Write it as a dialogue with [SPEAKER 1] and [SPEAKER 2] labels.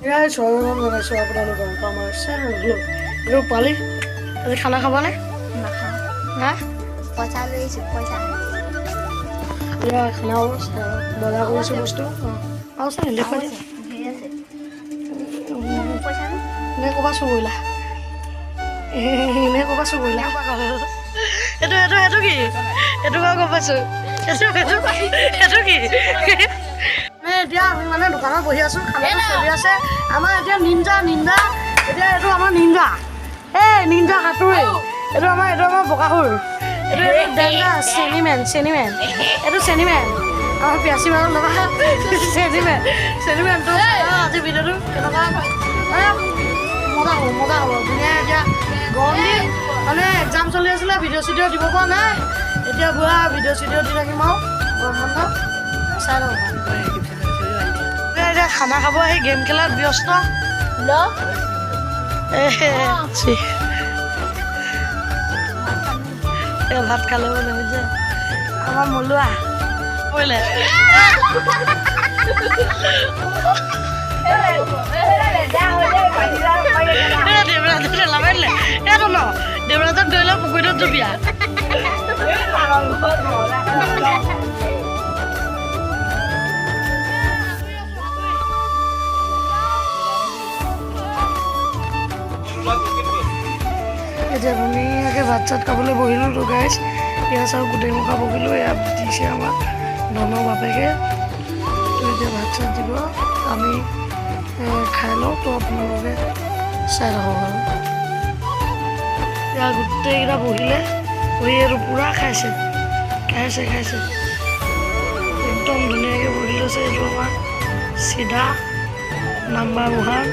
[SPEAKER 1] এয়া স্বাগতম জনাইছোঁ আপোনালোকক আমাৰ চেনেললৈ এইটো পোৱালি আজি খানা খাবানে
[SPEAKER 2] নাখাওঁ
[SPEAKER 1] হা
[SPEAKER 2] পইচা লৈ আহিছোঁ পইচা
[SPEAKER 1] এয়া খানা হ'ব বজাৰ কৰিছোঁ বস্তু অঁ আৰু চাই দেখুৱাই দিয়া
[SPEAKER 2] ধেৰ আছে পইচা নো
[SPEAKER 1] এনে চুৰ কৰিলা এনে চুৰ কৰিলা এইটো এইটো এইটো কি এইটো বাৰু গম পাইছোঁ এইটো এইটো এইটো কি মানে মানে দোকানত বহি আছোঁ খানাটো চলি আছে। আমাৰ এতিয়া নিন্দা নিন্দা। এতিয়া এইটো আমাৰ নিন্দা এই নিন্দা সাঁতুৰি। এইটো আমাৰ এইটো আমাৰ বকাসুৰ। এইটো ডেঞ্জাৰ চেনিমেন চেনিমেন। এইটো চেনিমেন। আমাৰ পিয়াচি মানুহ লগা চেনিমেন। চেনিমেনটো। আজি ভিডিঅ'টো কেনেকুৱা মানে মজা হ'ব মজা হ'ব। ধুনীয়া এতিয়া গৰম দিন। মানে এক্সাম চলি আছিলে ভিডিঅ' চিডিঅ' দিব পৰা নাই। এতিয়া পুৰা ভিডিঅ' চিডিঅ' দি থাকিম আৰু। গৰম বন্ধ। চাই লওঁ। খানা খাব আহি গেম খেলাত ব্যস্ত। ভাত খালে বোলে বুজিছে আমাৰ মলুৱা। কৰিলে দেৱৰাজত ঠেলা মাৰিলে এইটো ন। দেৱৰাজত গৈ লৈ পুখুৰীটোত এতিয়া ধুনীয়াকৈ ভাত চাত খাবলৈ বহিলোঁ তো গাইছ পিঁয়াজ আৰু গোটেই মুখা বহিলোঁ, এয়া দিছে আমাক ধনৰ বাপেকে। তো এতিয়া ভাত চাত দিব। আমি খাই লওঁ, তো আপোনালোকে চাই থাকক আৰু। এতিয়া গোটেইকেইটা বহিলে, বহি আৰু পূৰা খাইছে। খাইছে খাইছে। একদম ধুনীয়াকৈ বহি লৈছে এইটো আমাৰ চিধা নাম্বাৰ ওৱান